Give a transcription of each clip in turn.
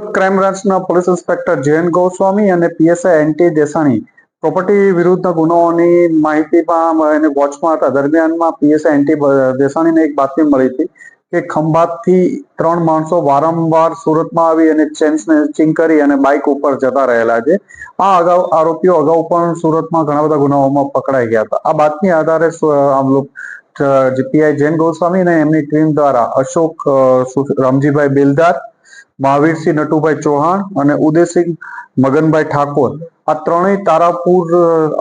Crime બ્રાન્ચના police inspector Jayant Goswami અને P S I N T Desani property વિરુદ્ધના ગુનાઓની માહિતીમાં એને વોચમાં હતા. દરમિયાનમાં પીએસઆઈ એનટી દેસાણીને એક બાતમી મળી હતી કે ખંભાતથી ત્રણ માણસો વારંવાર સુરતમાં આવી અને ચેન્સને ચિંગ કરી અને બાઇક ઉપર જતા રહેલા છે. આ અગાઉ, આરોપીઓ અગાઉ પણ સુરતમાં ઘણા બધા ગુનાઓમાં પકડાઈ ગયા હતા. આ બાતમી આધારે સુ- આમ લોક- જે પીઆઈ જૈન ગોસ્વામી અને એમની ટીમ દ્વારા અશોક રામજીભાઈ બેલદાર મહાવીરસિંહ નટુભાઈ ચૌહાણ અને ઉદયસિંહ મગનભાઈ ઠાકોર. આ ત્રણેય તારાપુર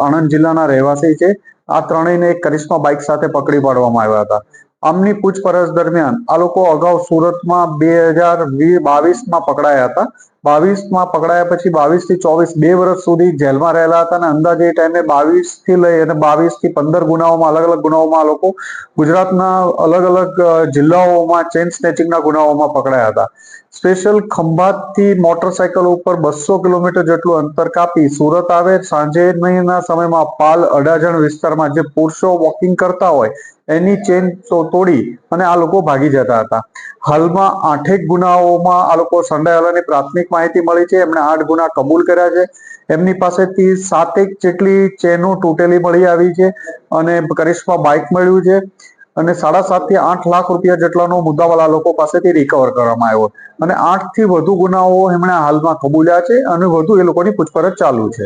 આણંદ જિલ્લાના રહેવાસી છે. આ ત્રણેયને એક કરિશ્મા બાઇક સાથે પકડી પાડવામાં આવ્યા હતા. આમની પૂછપરછ દરમિયાન આ લોકો અગાઉ સુરતમાં બે હજાર બાવીસમાં પકડાયા હતા. બાવીસમાં પકડાયા પછી બાવીસથી ચોવીસ બે વર્ષ સુધી જેલમાં રહેલા હતા અને અંદાજે એ ટાઈમે બાવીસથી લઈ અને બાવીસથી પંદર ગુનાઓમાં, અલગ અલગ ગુનાઓમાં લોકો ગુજરાતના અલગ અલગ જિલ્લાઓમાં ચેન સ્નેચિંગના ગુનાઓમાં પકડાયા હતા. સ્પેશિયલ ખંભાતથી મોટરસાયકલ ઉપર બસો કિલોમીટર જેટલું અંતર કાપી સુરત આવે સાંજેના સમયમાં પાલ અડાજણ વિસ્તારમાં જે પુરુષો વોકિંગ કરતા હોય, એની ચેન તોડી અને આ લોકો ભાગી જતા હતા. હાલમાં આઠેક ગુનાઓમાં આ લોકો સંડાયેલાની પ્રાથમિક માહિતી મળી છે. એમણે આઠ ગુના કબૂલ કર્યા છે. એમની પાસેથી સાતેક જેટલી ચેનો તૂટેલી મળી આવી છે અને કરિશ્મા બાઇક મળ્યું છે અને સાડા સાતથી આઠ લાખ રૂપિયા જેટલાનો મુદ્દાવાળા લોકો પાસેથી રિકવર કરવામાં આવ્યો. અને આઠથી વધુ ગુનાઓ એમણે હાલમાં કબૂલ્યા છે અને વધુ એ લોકોની પૂછપરછ ચાલુ છે.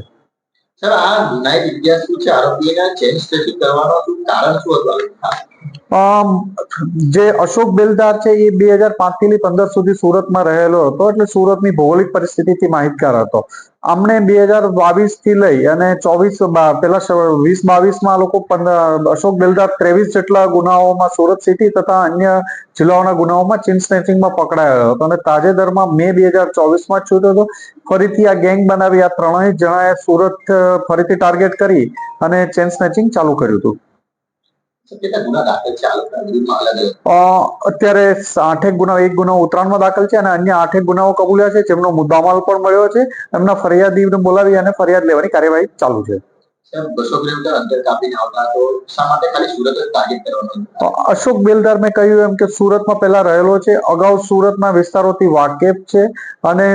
સર, આ ગુનાહિત ઇતિહાસ શું છે? આરોપીના ચેન્જ કરવાનો શું કારણ શું હતું? જે અશોક બેલદાર છે એ બે હજાર પાંચથી પંદર સુધી સુરતમાં રહેલો હતો, એટલે સુરતની ભૌગોલિક પરિસ્થિતિથી માહિતગાર હતો. અમને બે હજાર બાવીસથી લઈ અને ચોવીસ પેલા વીસ બાવીસમાં લોકો અશોક બેલદાર ત્રેવીસ જેટલા ગુનાઓમાં સુરત સિટી તથા અન્ય જિલ્લાઓના ગુનાઓમાં ચેન સ્નેચિંગમાં પકડાયો હતો. અને તાજેતરમાં મે બે હજાર ચોવીસમાં છૂટ્યો હતો. ફરીથી આ ગેંગ બનાવી આ ત્રણેય જણાએ સુરત ફરીથી ટાર્ગેટ કરી અને ચેન સ્નેચિંગ ચાલુ કર્યું હતું. અત્યારે આઠેક ગુના એક ગુનો ઉત્તરાયણમાં દાખલ છે અને અન્ય આઠેક ગુનાઓ કબૂલ્યા છે. જેમનો મુદ્દામાલ પણ મળ્યો છે. એમના ફરિયાદીને બોલાવી અને ફરિયાદ લેવાની કાર્યવાહી ચાલુ છે. અશોક બેલદાર મેં કહ્યું એમ કે સુરતમાં પહેલા રહેલો છે. અગાઉ સુરતના વિસ્તારોથી વાકેફ છે અને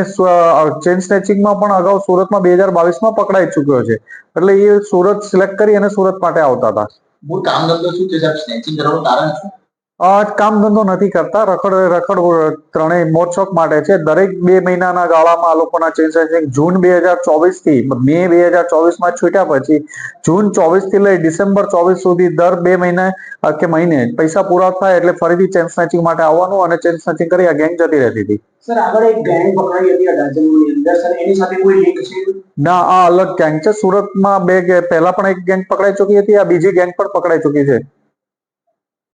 ચેન સ્નેચિંગમાં પણ અગાઉ સુરતમાં બે હજાર બાવીસમાં પકડાઈ ચુક્યો છે. એટલે એ સુરત સિલેક્ટ કરી અને સુરત માટે આવતા હતા. મૂળ કામ ધંધો શું છે સાહેબ? સ્નેચિંગ કરવાનું કારણ શું? કામ ધંધો નથી કરતા. રખડ રખડ ત્રણેય મોરચોક માટે છે. દરેક બે મહિનાના ગાળામાં આ લોકોના ચેન્જ ચેન્જિંગ જૂન બે હજાર ચોવીસથી મે બે હજાર ચોવીસમાં છૂટ્યા પછી જૂન ચોવીસથી લઈ ડિસેમ્બર ચોવીસ સુધી દર બે મહિને કે મહિને પૈસા પૂરા થાય એટલે ફરીથી ચેન સ્નેચિંગ માટે આવવાનું અને ચેન સ્નેચિંગ કરી આ ગેંગ જતી રહેતી હતી. સર આગળ એક ગેંગ પકડાઈ હતી અડાજણની અંદર. સર એની સાથે કોઈ લિંક છે? ના આ અલગ ગેંગ છે. સુરતમાં બે પહેલા પણ એક ગેંગ પકડાઈ ચૂકી હતી આ બીજી ગેંગ પણ પકડાઈ ચૂકી છે.